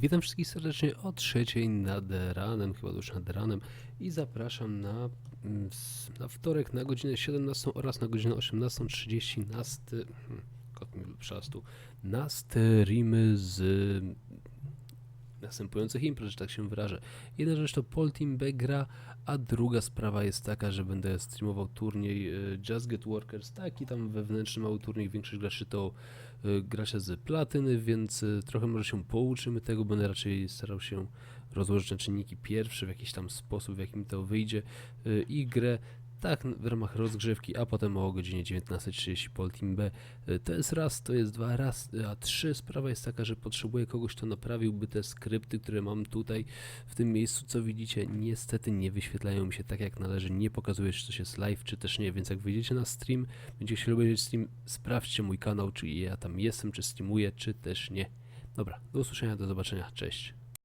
Witam wszystkich serdecznie o trzeciej nad ranem, chyba już nad ranem. I zapraszam na, mm, na wtorek na godzinę 17 oraz na godzinę 18.30 na st... hmm, mi na streamy z następujących imprez, że tak się wyrażę. Jedna rzecz to Paul Team gra, a druga sprawa jest taka, że będę streamował turniej y, Just Get Workers, taki tam wewnętrzny mały turniej, większość graczy to y, gracze z platyny, więc y, trochę może się pouczymy tego, będę raczej starał się rozłożyć na czynniki pierwsze w jakiś tam sposób, w jakim to wyjdzie i grę tak w ramach rozgrzewki, a potem o godzinie 19.30 Paul Team B. Y, To jest raz, to jest dwa, raz, y, a trzy. Sprawa jest taka, że potrzebuję kogoś, kto naprawiłby te skrypty, które mam tutaj w tym miejscu, co widzicie, niestety nie wyświetlają mi się tak jak należy, nie pokazuje, czy coś jest live, czy też nie, więc jak wyjdziecie na stream, będziecie chcieli obejrzeć stream, sprawdźcie mój kanał, czy ja tam jestem, czy streamuję, czy też nie. Dobra, do usłyszenia, do zobaczenia, cześć.